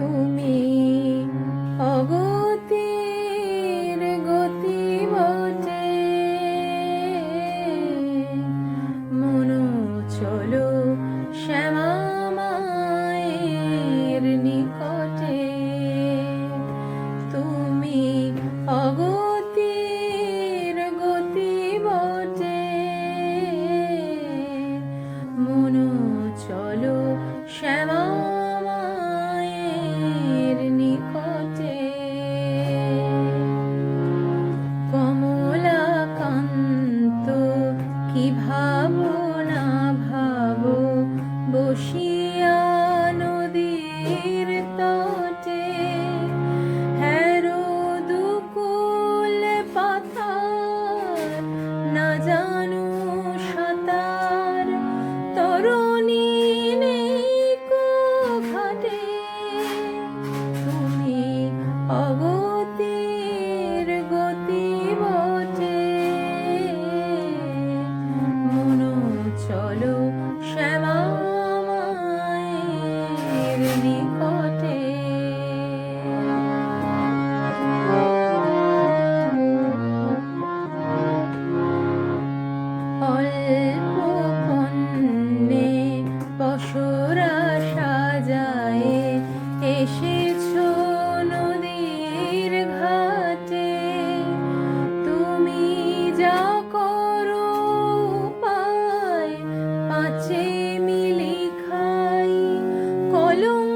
তুমি অগতির গতি বটে। মনো চলো শ্যামা নিকটে। তুমি অগতির গতি বটে। মনো চলো এসেছ ঘাটে। তুমি যা পায় মিলি খাই কলঙ্ক